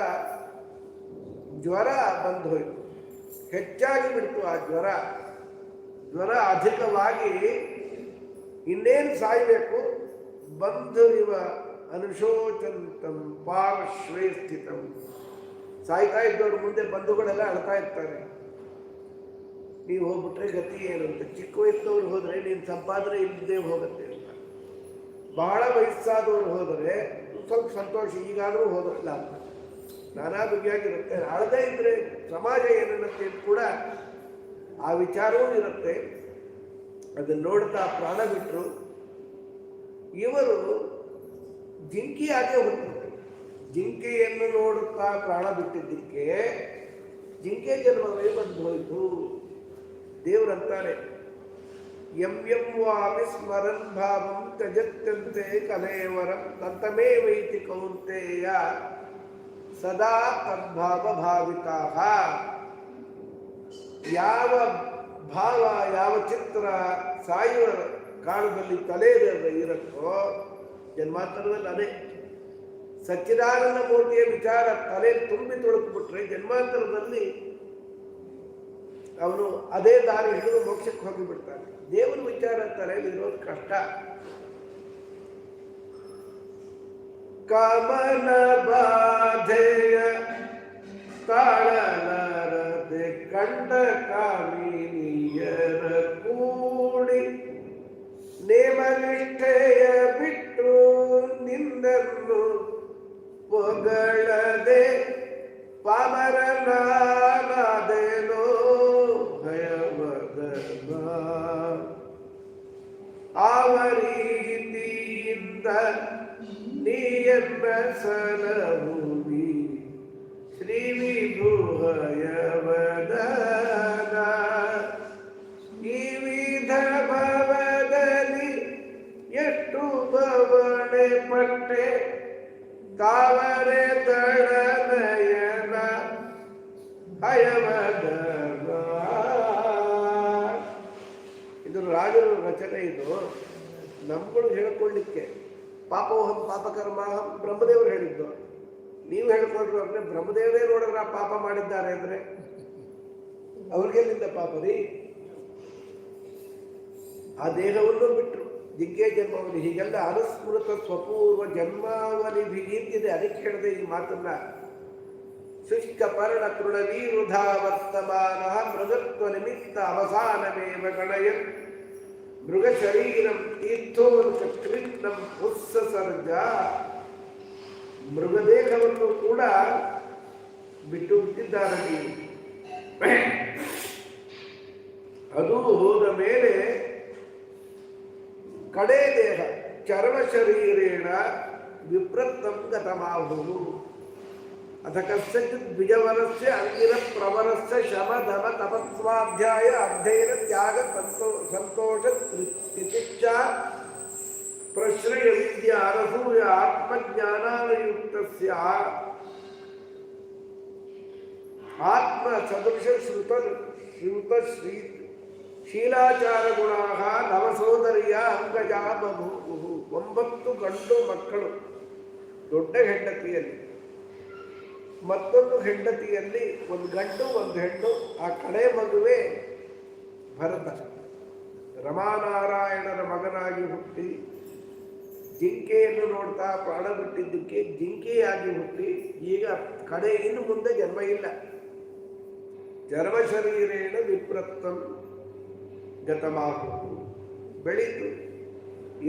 ಜ್ವರ ಬಂದು ಹೋಯಿತು. ಹೆಚ್ಚಾಗಿ ಬಿಡ್ತು ಆ ಜ್ವರ. ಜ್ವರ ಅಧಿಕವಾಗಿ ಇನ್ನೇನು ಸಾಯಬೇಕು? ಬಂಧುರಿವ ಅನುಶೋಚಂತಂ ಪಾರ್ಶ್ವೇ ಸ್ಥಿತಂ ಸಾಯ್ತಾ ಇದ್ದವ್ರ ಮುಂದೆ ಬಂಧುಗಳೆಲ್ಲ ಅಳ್ತಾ ಇರ್ತಾರೆ. ನೀವು ಹೋಗ್ಬಿಟ್ರೆ ಗತಿ ಏನು ಅಂತ. ಚಿಕ್ಕ ವಯಸ್ಸಿನವ್ರು ಹೋದರೆ ನೀನು ಸಂಪಾದನೆ ಇಲ್ಲದೆ ಹೋಗುತ್ತೆ ಅಂತ. ಬಹಳ ವಯಸ್ಸಾದವ್ರು ಹೋದರೆ ಸ್ವಲ್ಪ ಸಂತೋಷ, ಈಗಾದರೂ ಹೋದ್ರಲ್ಲ ಅಂತ ನಾನಾ ಬಗೆಯಾಗಿರುತ್ತೆ. ಅಳದೇ ಇದ್ರೆ ಸಮಾಜ ಏನನ್ನುತ್ತೆ ಕೂಡ ಆ ವಿಚಾರವೂ ಇರುತ್ತೆ. ಅದನ್ನ ನೋಡ್ತಾ ಪ್ರಾಣ ಬಿಟ್ಟರು ಇವರು ಜಿಂಕಿಯಾಗೆ ಹೊರಟರು ಜಿಂಕೆಯನ್ನು ನೋಡುತ್ತಾ ಪ್ರಾಣ ಬಿಟ್ಟಿದ್ದಕ್ಕೆ ಜಿಂಕೆ ಜನ್ಮವೇ ಬಂದು ಹೋಯಿತು ದೇವರಂತಾನೆ. ಎಂ ಎಂ ವಾಪಿ ಸ್ಮರನ್ ಭಾವಂ ತ್ಯಜತ್ಯಂತೆ ಕಲೇವರಂ ತಂತಮೇ ವೈತಿ ಕೌಂತೆಯ ಸದಾ ತದ್ಭಾವ ಭಾವಿತಾ ಯಾವ ಭಾವ, ಯಾವ ಚಿತ್ರ ಸಾಯುವ ಕಾಲದಲ್ಲಿ ತಲೆ ಇರುತ್ತೋ, ಜನ್ಮಾಂತರದಲ್ಲಿ ಅದೇ. ಸಚ್ಚಿದಾನಂದ ಮೂರ್ತಿಯ ವಿಚಾರ ತಲೆ ತುಂಬಿ ತೊಳಕ್ಬಿಟ್ರೆ ಜನ್ಮಾಂತರದಲ್ಲಿ ಅವನು ಅದೇ ದಾರಿ ಹಿಡಿದು ಮೋಕ್ಷಕ್ಕೆ ಹೋಗಿಬಿಡ್ತಾನೆ ದೇವರ ವಿಚಾರ ಅಂತಾರೆ ಇರೋದು ಕಷ್ಟ. ಕಾಮನ ಬಾಧೆಯ ತಾಳಲಾರದೆ ಕಂಡ ಕಾಮಿನಿಯರ ಕೂಡಿ ನೇಮನಿಷ್ಠೆಯ ಬಿಟ್ಟು ನಿನ್ನನ್ನು ಹೊಗಳದೆ ಪಾಮರನಾದೇನೋ ಭಯವದನ ಆವ ರೀತಿಯಿಂದ ನೀಯನ್ನ ಸಲಹುವಿ ಶ್ರೀ ವಿಭುಹಯವದನ ಈ ವಿಧ ಭವದಲ್ಲಿ ಎಷ್ಟು ಬವಣೆ ಪಟ್ಟೆ? ತಾವರೆ ತಳನಯನ ಹಯವದನ. ರಾಜರ ರಚನೆ ಇದು. ನಮ್ಗಳು ಹೇಳ್ಕೊಳ್ಳಿಕ್ಕೆ. ಪಾಪೋಹಂ ಪಾಪಕರ್ಮಾಹಂ ಬ್ರಹ್ಮದೇವರು ಹೇಳಿದ್ದು. ನೀವು ಹೇಳ್ಕೊಂಡ್ರು ಅಂದ್ರೆ ಬ್ರಹ್ಮದೇವರೇ ನೋಡಿದ್ರೆ ಆ ಪಾಪ ಮಾಡಿದ್ದಾರೆ ಅಂದ್ರೆ ಅವ್ರಿಗೆಲ್ಲಿಂದ ಪಾಪ ರೀ? ಆ ದೇಹವನ್ನು ಬಿಟ್ಟರು ಜಿಗ್ಗೆ ಜನ್ಮವನ್ನು ಹೀಗೆಲ್ಲ ಅನುಸ್ಮೃತ ಸ್ವಪೂರ್ವ ಜನ್ಮಾವಲಿ ಬಿಗಿಂತಿದೆ ಅದಕ್ಕೆ ಹೇಳಿದೆ ಈ ಮಾತನ್ನ. ಶುಷ್ಕ ಪರ್ಣ ತೃಣವೀರುಧಾ ವರ್ತಮಾನ ಮೃಗತ್ವ ನಿಮಿತ್ತ ಅವಸಾನಮೇವ ಗಣಯ ಮೃಗ ಶರೀರಂ ತೀರ್ಥೋರ್ಕ ಕೃಷ್ಣಂ ಸರ್ಗ ಮೃಗದೇಹವನ್ನು ಕೂಡ ಬಿಟ್ಟು ಬಿಟ್ಟಿದ್ದಾರೆ ಅದು ಹೋದ ಮೇಲೆ ಕಡೆ ದೇಹ ಚರ್ಮ ಶರೀರೇಣ ವಿಪ್ರತ್ತಂ ಗತಮಾಹು ಅಥ कस्यचित् द्विजवरस्य ಅಂಗಿರ ಪ್ರವರಸ್ಯ ಶಮ ಧಮ ತಪಸ್ವಾಧ್ಯಾಯ ಅಧ್ಯಯನ ತ್ಯಾಗ ಸಂತೋ ಸಂತೋಷ ತಿತಿಕ್ಷಾ ಪ್ರಶ್ರಯ ವಿದ್ಯ ಅನಸೂಯ ಆತ್ಮಜ್ಞಾನಾಯುಕ್ತಸ್ಯ ಆತ್ಮ ಸದೃಶ ಶ್ರುತ ಶ್ರುತ ಶ್ರೀ ಶೀಲಾಚಾರ ಗುಣಾ ನವಸೋದರಿಯ ಅಂಗಜಾ ಬಭೂವು ಒಂಬತ್ತು ಗಂಡು ಮಕ್ಕಳು ದೊಡ್ಡ ಹೆಂಡತಿಯಲ್ಲಿ ಮತ್ತೊಂದು ಹೆಂಡತಿಯಲ್ಲಿ ಒಂದು ಗಂಡು, ಒಂದು ಹೆಣ್ಣು, ಆ ಕಡೆ ಮಗುವೆ ಭರತ. ರಮಾನಾರಾಯಣರ ಮಗನಾಗಿ ಹುಟ್ಟಿ, ಜಿಂಕೆಯನ್ನು ನೋಡ್ತಾ ಪ್ರಾಣ ಬಿಟ್ಟಿದ್ದಕ್ಕೆ ಜಿಂಕೆಯಾಗಿ ಹುಟ್ಟಿ, ಈಗ ಕಡೆ ಇನ್ನು ಮುಂದೆ ಜನ್ಮ ಇಲ್ಲ. ಜನ್ಮ ಶರೀರೇಣ ವಿಪ್ರತ್ತಂ ಗತಮಾಹು ಬೆಳೀತು.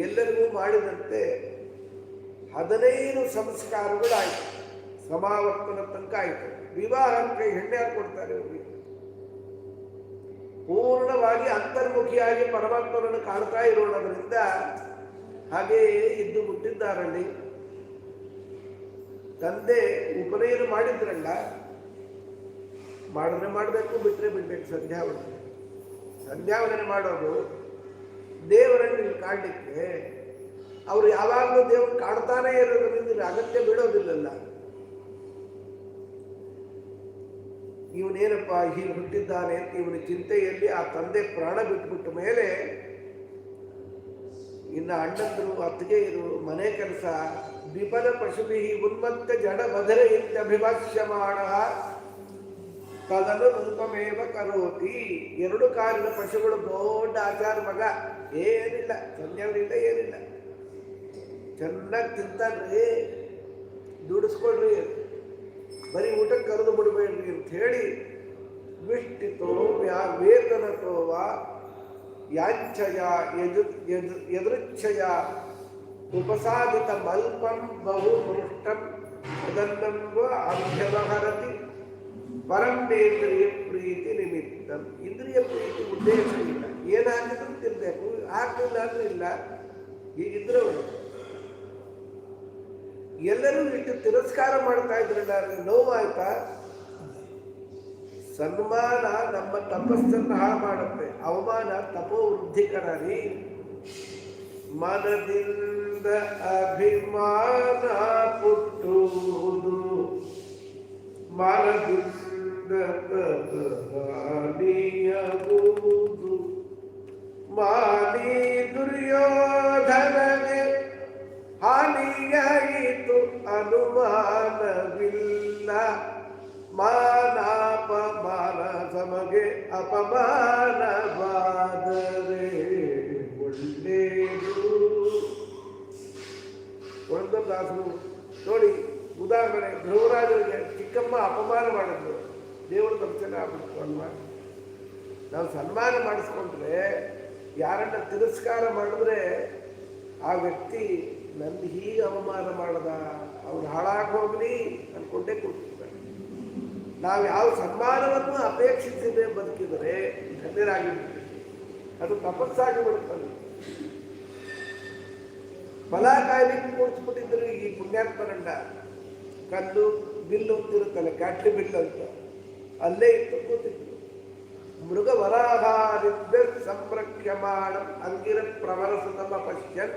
ಎಲ್ಲರಿಗೂ ಮಾಡಿದಂತೆ ಹದಿನೈದು ಸಂಸ್ಕಾರಗಳಾಯಿತು. ಸಮಾವರ್ತನ ತನಕ ಆಯಿತು. ವಿವಾಹಕ್ಕೆ ಹೆಣ್ಣೆ ಕೊಡ್ತಾರೆ ಅವರಿಗೆ ಪೂರ್ಣವಾಗಿ ಅಂತರ್ಮುಖಿಯಾಗಿ ಪರಮಾತ್ಮನನ್ನು ಕಾಣ್ತಾ ಇರೋಣದ್ರಿಂದ ಹಾಗೆಯೇ ಇದ್ದು ಬಿಟ್ಟಿದ್ದಾರಲ್ಲಿ ತಂದೆ ಉಪನಯನ ಮಾಡಿದ್ರಲ್ಲ, ಮಾಡಿದ್ರೆ ಮಾಡಬೇಕು ಬಿಟ್ಟರೆ ಬಿಡ್ಬೇಕು ಸಂಧ್ಯಾವಂದನೆ ಸಂಧ್ಯಾವಂದನೆ ಮಾಡೋದು ದೇವರನ್ನು ಇಲ್ಲಿ ಕಾಣಲಿಕ್ಕೆ ಅವರು ಯಾವಾಗಲೂ ದೇವರು ಕಾಣ್ತಾನೆ ಇರೋದ್ರಿಂದ ಅಗತ್ಯ ಬೀಳೋದಿಲ್ಲಲ್ಲ. ಇವನೇನಪ್ಪ ಹೀಗೆ ಹುಟ್ಟಿದ್ದಾನೆ ಅಂತ ಇವನ ಚಿಂತೆಯಲ್ಲಿ ಆ ತಂದೆ ಪ್ರಾಣ ಬಿಟ್ಬಿಟ್ಟ ಮೇಲೆ ಇನ್ನು ಅಣ್ಣಂದರು ಅತ್ತಿಗೆ ಇದು ಮನೆ ಕೆಲಸ ವಿಫಲ ಪಶುಭಿ, ಉನ್ಮತ್ತ ಜಡ ಬದರೆ ಅಭಿಭಾಷ್ಯಮಾಣ ತದನು ರೂಪಮೇವ ಕರೋತಿ. ಎರಡು ಕಾಲಿನ ಪಶುಗಳು ದೊಡ್ಡ ಆಚಾರ ಮಗ. ಏನಿಲ್ಲ ಸಂಧ್ಯಾವನಿಲ್ಲ ಏನಿಲ್ಲ. ಚೆನ್ನಾಗಿ ತಿಂತಾನ್ರಿ. ದುಡಿಸ್ಕೊಳ್ರಿ. ಬರೀ ಊಟಕ್ಕೆ ಕರೆದು ಬಿಡಬೇಡ್ರಿ ಅಂತ ಹೇಳಿ ವಿಷ್ಟಿತೋ ವ್ಯಾ ವೇತನತೋವ ಯಾಂಚಯ ಯದು ಎದು ಯದೃಚ್ಛಯ ಉಪಸಾದಿತ ಮಲ್ಪಂ ಬಹು ಮೃಷ್ಟಂ ಅದನ್ನಂಬ ಅಭ್ಯವಹರತಿ ಪರಂಬೇಂದ್ರಿಯ ಪ್ರೀತಿ ನಿಮಿತ್ತ. ಇಂದ್ರಿಯ ಪ್ರೀತಿ ಉದ್ದೇಶ ಇಲ್ಲ. ಏನಾಗಿದ್ರು ತಿನ್ಬೇಕು. ಆಗ್ಲಿಲ್ಲ ಅಂದ್ರೆ ಇಲ್ಲ. ಒಳ್ಳೆದು. ಎಲ್ಲರೂ ಇಟ್ಟು ತಿರಸ್ಕಾರ ಮಾಡ್ತಾ ಇದ್ರಲ್ಲ ನೋವಾಯ್ತಾ? ಸನ್ಮಾನ ನಮ್ಮ ತಪಸ್ಸನ್ನು ಹಾಳು ಮಾಡುತ್ತೆ. ಅವಮಾನ ತಪೋ ವೃದ್ಧಿಕರ ರೀ ಮನದಿಂದ ಅಭಿಮಾನ ಪುಟ್ಟುವುದು ಮನದಿಂದ ಮಾನಿ ದುರ್ಯೋಧನಗೆ ಹಾನಿಯಾಯಿತು, ಅನುಮಾನವಿಲ್ಲ. ಮಾನಾಪಮಾನ ಸಮಗೆ ಅಪಮಾನವಾದರೆ ಒಳ್ಳೆಯದು. ದಾಸರು, ನೋಡಿ, ಉದಾಹರಣೆ ಧ್ರುವರಾಜರಿಗೆ ಚಿಕ್ಕಮ್ಮ ಅಪಮಾನ ಮಾಡಿದ್ರು. ದೇವರ ದರ್ಶನ ಆಗ್ಬಿಟ್ಟು ಅಲ್ವಾ? ನಾವು ಸನ್ಮಾನ ಮಾಡಿಸ್ಕೊಂಡ್ರೆ ಯಾರನ್ನ ತಿರಸ್ಕಾರ ಮಾಡಿದ್ರೆ ಆ ವ್ಯಕ್ತಿ ನನ್ನ ಹೀಗೆ ಅವಮಾನ ಮಾಡದ ಅವ್ನು ಹಾಳಾಗಿ ಹೋಗ್ಲಿ ಅನ್ಕೊಂಡೇ ಕೂತಿರ್ತಾರೆ ನಾವು ಯಾವ ಸನ್ಮಾನವನ್ನು ಅಪೇಕ್ಷಿಸದೆ ಬದುಕಿದರೆ ಧನ್ಯರಾಗಿ ಅದು ತಪಸ್ಸಾಗಿ ಬಿಡುತ್ತದೆ ಫಲ ಕಾಯ್ಲಿಕ್ಕೆ ಕೂಡಿಸ್ಬಿಟ್ಟಿದ್ರು ಈ ಪುಣ್ಯಾತ್ಮರಂಡ ಕಲ್ಲು, ಬಿಲ್ಲು ಅಂತಿರುತ್ತಲ್ಲ ಕ್ಯಾಟ್ಲಿ ಬಿಲ್ಲು ಅಂತ. ಅಲ್ಲೇ ಇತ್ತು ಕೂತಿದ್ರು ಮೃಗ ವರಾಹಾರಿದ್ದ ಸಂರಕ್ಷ್ಯಮಾಣ ಅಂಗಿರ ಪ್ರವರಸುತಮ ಪಶ್ಯನ್.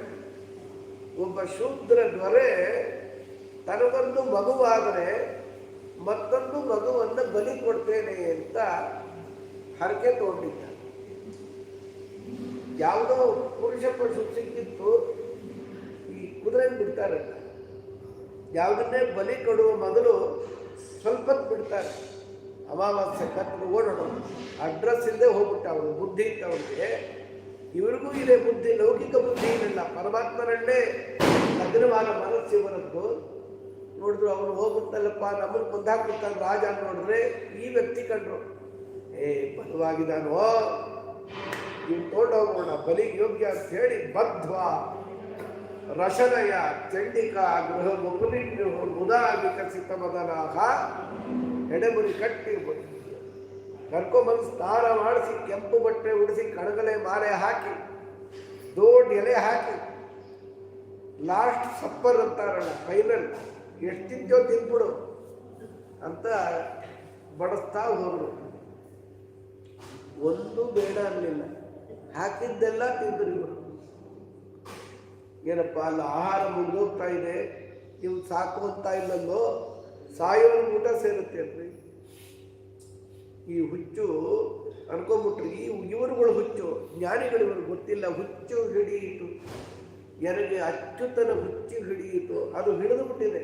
ಒಬ್ಬ ಶೂದ್ರ ದೊರೆ ತನಗೊಂದು ಮಗುವಾದರೆ ಮತ್ತೊಂದು ಮಗುವನ್ನು ಬಲಿ ಕೊಡ್ತೇನೆ ಅಂತ ಹರಕೆ ತಗೊಂಡಿದ್ದ ಯಾವುದೋ ಪುರುಷ ಪಶು ಸಿಕ್ಕಿತ್ತು, ಈ ಕುದುರೆ ಬಿಡ್ತಾರಲ್ಲ, ಯಾವುದನ್ನೇ ಬಲಿ ಕೊಡುವ ಮೊದಲು ಸ್ವಲ್ಪ ಬಿಡ್ತಾರೆ. ಅಮಾವಾಸ್ಯ ಕತ್ತು ಓಡೋಣ ಅಡ್ರೆಸ್ ಇಲ್ಲದೆ ಹೋಗ್ಬಿಟ್ಟ ಅವನು ಬುದ್ಧಿ ಇತ್ತು ಇವ್ರಿಗೂ ಇದೆ ಬುದ್ಧಿ, ಲೌಕಿಕ ಬುದ್ಧಿ ಏನಿಲ್ಲ ಪರಮಾತ್ಮನಲ್ಲೇ ಲಗ್ನವಾದ ಮನಸ್ಸು ಇವರದ್ದು ನೋಡಿದ್ರು ಅವನು ಹೋಗುತ್ತಲ್ಲಪ್ಪ ನಮ್ಮನ್ನು ಕೊಂದಾಕ್ಬಿಡ್ತಾನೆ ರಾಜ ನೋಡಿದ್ರೆ ಈ ವ್ಯಕ್ತಿ ಕಂಡ್ರು, ಏ, ಬಲವಾಗಿದ್ದಾನೋ? ಇವ್ ಹೋಗೋಣ ಬಲಿ ಯೋಗ್ಯ ಅಂತ ಹೇಳಿ ಬದ್ಧ. ರಶನಯ, ಚಂಡಿಕ ಗೃಹ ಮುಗುಲಿನ್ಯು ಮುದಾ ವಿಕಸಿತ ಮದನಾಹ ಎಡೆಮುರಿ ಕಟ್ಟಿ ಕರ್ಕೊಂಬಂದು ಸ್ನಾನ ಮಾಡಿಸಿ ಕೆಂಪು ಬಟ್ಟೆ ಉಡಿಸಿ ಕಣಗಲೆ ಮಾಲೆ ಹಾಕಿ, ದೊಡ್ಡ ಎಲೆ ಹಾಕಿ ಲಾಸ್ಟ್ ಸಪ್ಪರ್ ಅಂತಾರಲ್ಲ ಫೈನಲ್ ಎಷ್ಟಿದ್ಯೋ ತಿಂದ್ಬಿಡು ಅಂತ ಬಡಿಸ್ತಾ ಹೋದ್ರು. ಒಂದು ಬೇಡ ಅನ್ನಲಿಲ್ಲ. ಹಾಕಿದ್ದೆಲ್ಲ ತಿಂದರು ಇವರು ಏನಪ್ಪ, ಅಲ್ಲಿ ಆಹಾರ ಮುಗಿದೋಗ್ತಾ ಇದೆ ನೀವು ಸಾಕು ಅಂತ ಇಲ್ಲಲ್ಲೋ ಸಾಯೋನ್ ಊಟ ಸೇರುತ್ತೆ ಅಲ್ರಿ. ಈ ಹುಚ್ಚು ಅನ್ಕೊಂಬಿಟ್ರು, ಈ ಇವರುಗಳು ಹುಚ್ಚು ಜ್ಞಾನಿಗಳು ಇವರು ಗೊತ್ತಿಲ್ಲ, ಹುಚ್ಚು ಹಿಡಿಯಿತು. ನನಗೆ ಅಚ್ಚುತನ ಹುಚ್ಚು ಹಿಡಿಯಿತು, ಅದು ಹಿಡಿದು ಬಿಟ್ಟಿದೆ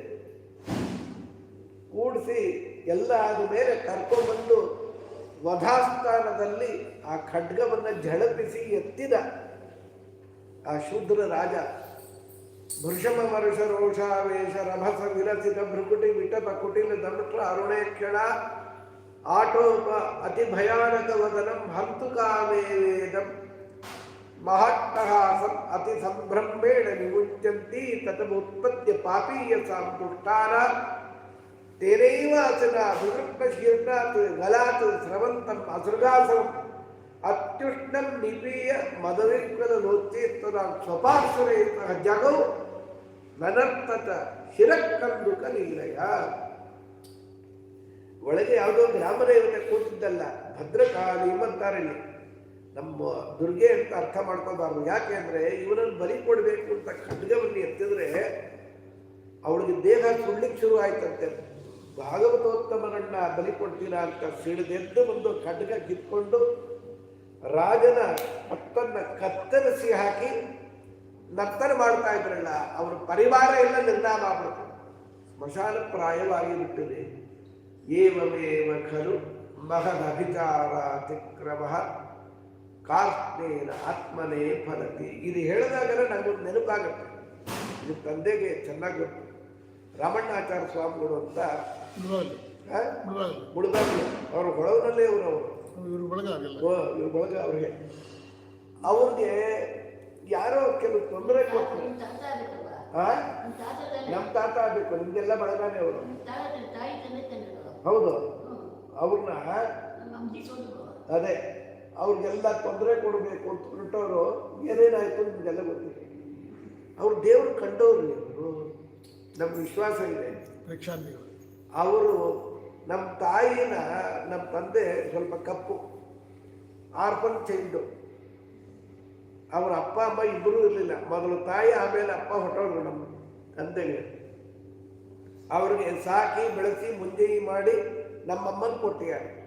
ಕೂಡಿಸಿ ಎಲ್ಲ ಆದ ಮೇಲೆ ಕರ್ಕೊಂಡ್ಬಂದು ವಧಾಸ್ಥಾನದಲ್ಲಿ ಆ ಖಡ್ಗವನ್ನು ಝಳಪಿಸಿ ಎತ್ತಿದ ಆ ಶೂದ್ರ ರಾಜ. ಭೃಷಮ ಮರುಷ ರೋಷಾವೇಶ ರಭಸ ವಿರಸಿತ ಭೃಕುಟಿ ವಿಟಪ ಕುಟಿಲ ದಮಟ್ರ ಅರುಣೇ ආටෝප අති භයානක වදනම් හන්තු කාමේ වේදම්. මහත්තහාසම් අති සම්බ්‍රම්මේණ නිමුච්ඡන්ති තතමුත්පත්‍ය පාපීය සම්පුට්ඨාන තේරේව අසන දුර්පශීර්ණාත ගලාත ශ්‍රවන්තම් අසුරගාසම් අත්‍යුෂ්ණම් නිපීය මදවික්කල ලෝච්චේත්තර ස්වපාසුරේ ජගෝ. නනත්තත හිරක්කන්දුක නීලයා ಒಳಗೆ ಯಾವುದೋ ಗ್ರಾಮದೇವತೆ ಕೂತಿದ್ದಲ್ಲ, ಭದ್ರಕಾಳಿ ಅಂತಾರೆ ಇಲ್ಲಿ. ನಮ್ಮ ದುರ್ಗೆ ಅಂತ ಅರ್ಥ ಮಾಡ್ಕೋಬಾರ್ದು ಯಾಕೆ ಅಂದರೆ ಇವನನ್ನು ಬಲಿ ಕೊಡಬೇಕು ಅಂತ ಖಡ್ಗವನ್ನು ಎತ್ತಿದ್ರೆ ಅವಳಿಗೆ ದೇಹ ಸುಳ್ಳಿಕ್ಕೆ ಶುರು ಆಯ್ತಂತೆ. ಭಾಗವತೋತ್ತಮನನ್ನ ಬಲಿ ಕೊಡ್ತೀರಾ ಅಂತ ಸಿಡಿದೆದ್ದು ಒಂದು ಖಡ್ಗ ಕಿತ್ಕೊಂಡು ರಾಜನ ಹತ್ತನ್ನ ಕತ್ತರಿಸಿ ಹಾಕಿ ನರ್ತನ ಮಾಡ್ತಾ ಇದ್ರಲ್ಲ, ಅವ್ರ ಪರಿವಾರ ಎಲ್ಲ ನಿರ್ನಾಮ ಆಗ್ಬಿಡ್ತು ಸ್ಮಶಾನ ಪ್ರಾಯವಾಗಿ ಬಿಟ್ಟಿದೆ. ಏವಮೇವ ಖಲು ಮಹದಭಿಚಾರ ಕಾರ್ತೇನ ಆತ್ಮನೇ ಫಲತಿ ಇದು ಹೇಳಿದಾಗಲೇ ನನಗೊಂದು ನೆನಪಾಗುತ್ತೆ. ಇದು ತಂದೆಗೆ ಚೆನ್ನಾಗಿ ಗೊತ್ತು. ರಾಮಣ್ಣಾಚಾರ್ಯ ಸ್ವಾಮಿಗಳು ಅಂತ ಮುಳುಗಾಗಲಿ. ಅವರು ಹೊಳವನಲ್ಲೇ ಅವರು ಅವರು. ಇವರು ಬಳಗ ಅವ್ರಿಗೆ. ಅವ್ರಿಗೆ ಯಾರೋ ಕೆಲವು ತೊಂದರೆ ತಾನೆ? ನಮ್ಮ ತಾತ ಆಗಬೇಕು. ನಿಮ್ಗೆಲ್ಲ ಬಳಗಾನೆ ಅವರು ನಿಮ್ ತಾತ ತಾನೆ, ತಾಯಿ ತಂದೆ ತಂದೆಗಳು. ಹೌದು. ಅವ್ರನ್ನ ನಮ್ಮ. ಅದೇ ಅವ್ರಿಗೆಲ್ಲ ತೊಂದರೆ ಕೊಡಬೇಕು ಅಂತ ಹೊರಟವರು ಏನೇನಾಯ್ತು ನಿಮಗೆಲ್ಲ ಗೊತ್ತಿಲ್ಲ ಅವ್ರು ದೇವ್ರು ಕಂಡವ್ರು ಅವರು ನಮ್ಗೆ ವಿಶ್ವಾಸ ಇದೆ. ಅವರು ನಮ್ಮ ತಾಯಿನ ನಮ್ಮ ತಂದೆ ಸ್ವಲ್ಪ ಕಪ್ಪು ಆರ್ಪನ್ ಚೈಲ್ಡು. ಅವ್ರ ಅಪ್ಪ ಅಮ್ಮ ಇಬ್ಬರೂ ಇರಲಿಲ್ಲ. ಮೊದಲು ತಾಯಿ ಆಮೇಲೆ ಅಪ್ಪ ಹೊರಟೋರು ನಮ್ಮ ತಂದೆಗೆ. ಅವ್ರಿಗೆ ಸಾಕಿ, ಬೆಳೆಸಿ ಮುಂದೆ ಮಾಡಿ ನಮ್ಮಮ್ಮನ ಕೊಟ್ಟಿದ್ದಾರೆ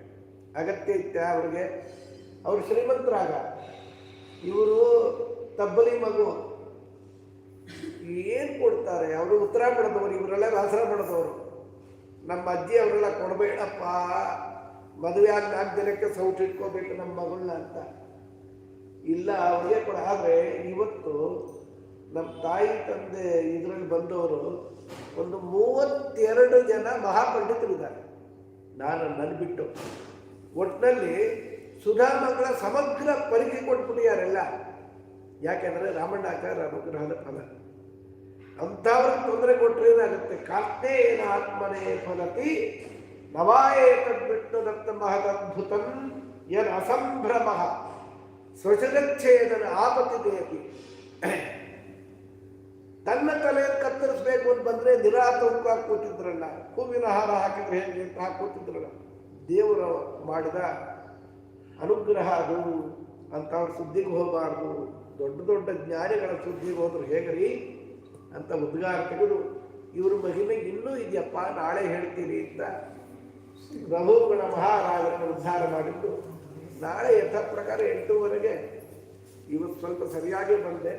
ಅಗತ್ಯ ಇತ್ತ ಅವ್ರಿಗೆ. ಅವ್ರು ಶ್ರೀಮಂತರಾಗ. ಇವರು ತಬ್ಬಲಿ ಮಗು. ಏನು ಕೊಡ್ತಾರೆ? ಅವರು ಉತ್ತರ ಪಡೆದವರು ಇವರೆಲ್ಲ ವ್ಯಾಸರ ಪಡೆದವರು. ನಮ್ಮ ಅಜ್ಜಿ ಅವರೆಲ್ಲ ಕೊಡಬೇಡಪ್ಪ. ಮದುವೆ ಆಗಿ ನಾಲ್ಕು ಜನಕ್ಕೆ ಸೌಟ್ ಇಟ್ಕೋಬೇಕು ನಮ್ಮ ಮಗಳನ್ನ ಅಂತ. ಇಲ್ಲ, ಅವ್ರಿಗೆ ಕೊಡ. ಆದರೆ ಇವತ್ತು ನಮ್ಮ ತಾಯಿ ತಂದೆ ಇದರಲ್ಲಿ ಬಂದವರು ಒಂದು ಮೂವತ್ತೆರಡು ಜನ ಮಹಾಪಂಡಿತರಿದ್ದಾರೆ. ನಾನು ನನ್ನ ಬಿಟ್ಟು. ಒಟ್ಟಿನಲ್ಲಿ ಸುಧಾಮಗಳ ಸಮಗ್ರ ಪರೀಕ್ಷೆ ಕೊಟ್ಬಿಟ್ಟಿಯಾರೆಲ್ಲ ಯಾಕೆಂದ್ರೆ ರಾಮಣ್ಣಾಚಾರ್ಯ ಅನುಗ್ರಹದ ಫಲ. ಅಂಥವ್ರಿಗೆ ತೊಂದರೆ ಕೊಟ್ಟರೆ ಏನಾಗುತ್ತೆ? ಕಾಷ್ಟೇ ಏನ ಆತ್ಮನೇ ಫಲತಿ ನವಾಯೇತದ್ಬಿಟ್ಟು ದತ್ತ ಮಹದದ್ಭುತಂ ಯನ್ ಅಸಂಭ್ರಮ. ಸ್ವಚಗಚ್ಛೇದನ ಆಪತಿ ದೇತಿ ತನ್ನ ತಲೆಯನ್ನು ಕತ್ತರಿಸ್ಬೇಕು ಅಂತ ಬಂದ್ರೆ ನಿರಾತಂಕವಾಗಿ ಕೂತಿದ್ರಲ್ಲ, ಹೂವಿನ ಹಾರ ಹಾಕಿದ್ರೆ ಹೇಗೆ ಅಂತ ಹಾಕಿ ಕೂತಿದ್ರಲ್ಲ ದೇವರು ಮಾಡಿದ ಅನುಗ್ರಹ ಅದು, ಅಂಥವ್ರ ಸುದ್ದಿಗೆ ಹೋಗಬಾರ್ದು, ದೊಡ್ಡ ದೊಡ್ಡ ಜ್ಞಾನಿಗಳ ಸುದ್ದಿಗೆ ಹೋದ್ರು ಹೇಗ್ರಿ ಅಂತ ಉದ್ಗಾರ ತೆಗೆದು, ಇವ್ರ ಮಹಿಮೆ ಇನ್ನೂ ಇದೆಯಪ್ಪ, ನಾಳೆ ಹೇಳ್ತೀರಿ ಅಂತ ರಘುಗಣ ಮಹಾರಾಜರನ್ನು ಉದ್ಧಾರ ಮಾಡಿದ್ದು. ನಾಳೆ ಯಥ ಪ್ರಕಾರ ಎಂಟೂವರೆಗೆ, ಇವತ್ತು ಸ್ವಲ್ಪ ಸರಿಯಾಗಿ ಬಂದೆ.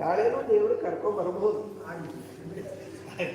ನಾಳೆನೂ ದೇವರು ಕರ್ಕೊಂಡ್ ಬರ್ಬೋದು. ಕರ್ಕೊಂಡ್ಬರ್ತಾರೆ.